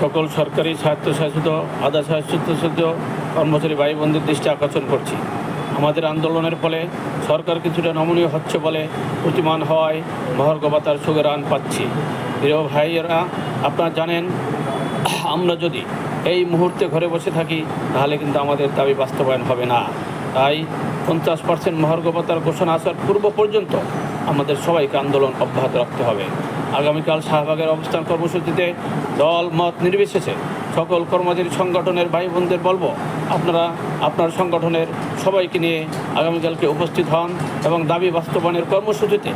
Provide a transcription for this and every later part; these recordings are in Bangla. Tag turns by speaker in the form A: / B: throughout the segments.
A: সকল সরকারি স্বায়ত্তশাসিত, আধা স্বায়ত্তশাসিত কর্মচারী ভাই বোনদের দৃষ্টি আকর্ষণ করছি। আমাদের আন্দোলনের ফলে সরকার কিছুটা নমনীয় হচ্ছে বলে প্রতিমান হওয়ায় মহর্গবাতার সুগরান পাচ্ছি। প্রিয় ভাইয়েরা, আপনারা জানেন, আমরা যদি এই মুহূর্তে ঘরে বসে থাকি, তাহলে কিন্তু আমাদের দাবি বাস্তবায়ন হবে না। তাই পঞ্চাশ পার্সেন্ট মহর্গবতার ঘোষণা আসার পূর্ব পর্যন্ত আমাদের সবাইকে আন্দোলন অব্যাহত রাখতে হবে। আগামীকাল শাহবাগের অবস্থান কর্মসূচিতে দল, মত নির্বিশেষে সকল কর্মচারী সংগঠনের ভাই বোনদের বলব, আপনারা, আপনার সংগঠনের সবাইকে নিয়ে আগামীকালকে উপস্থিত হন এবং দাবি বাস্তবায়নের কর্মসূচিতে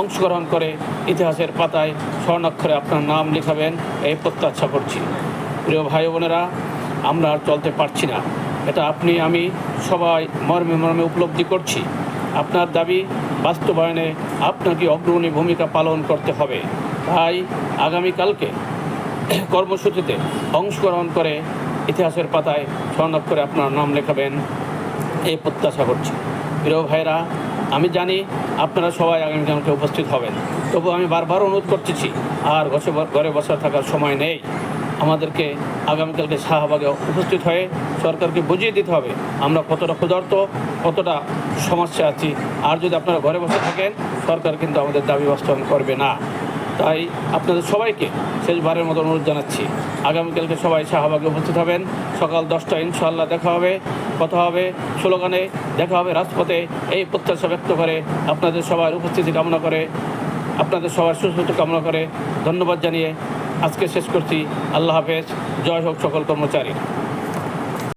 A: অংশগ্রহণ করে ইতিহাসের পাতায় স্বর্ণাক্ষরে আপনার নাম লিখাবেন, এই প্রত্যাশা করছি। প্রিয় ভাই বোনেরা, আমরা আর চলতে পারছি না। এটা আপনি, আমি সবাই মর্মে মর্মে উপলব্ধি করছি। আপনার দাবি বাস্তবায়নে আপনাকে অগ্রণী ভূমিকা পালন করতে হবে। তাই আগামীকালকে কর্মসূচিতে অংশগ্রহণ করে ইতিহাসের পাতায় স্বর্ণাক্ষরে আপনার নাম লেখাবেন। এই প্রত্যাশা করছি। প্রিয় ভাইরা আমি জানি আপনারা সবাই আগামীকালকে উপস্থিত হবেন। তবু আমি বারবার অনুরোধ করতেছি, আর ঘরে ঘরে বসে থাকার সময় নেই। আমাদেরকে আগামীকালকে শাহবাগে উপস্থিত হয়ে সরকারকে বুঝিয়ে দিতে হবে আমরা কতটা ক্ষুধার্ত, কতটা সমস্যা আছি। আর যদি আপনারা ঘরে বসে থাকেন, সরকার কিন্তু আমাদের দাবি বাস্তবায়ন করবে না। তাই আপনাদের সবাইকে শেষবারের মতো অনুরোধ জানাচ্ছি। আগামীকালকে সবাই শাহবাগে উপস্থিত হবেন। সকাল দশটা ইনশাআল্লাহ দেখা হবে, কথা হবে, স্লোগানে দেখা হবে রাজপথে। এই প্রত্যাশা ব্যক্ত করে আপনাদের সবার উপস্থিতি কামনা করে, আপনাদের সবার সুস্থ কামনা করে ধন্যবাদ জানিয়ে আজকে শেষ করছি। আল্লাহ হাফেজ। জয় হোক সকল কর্মচারী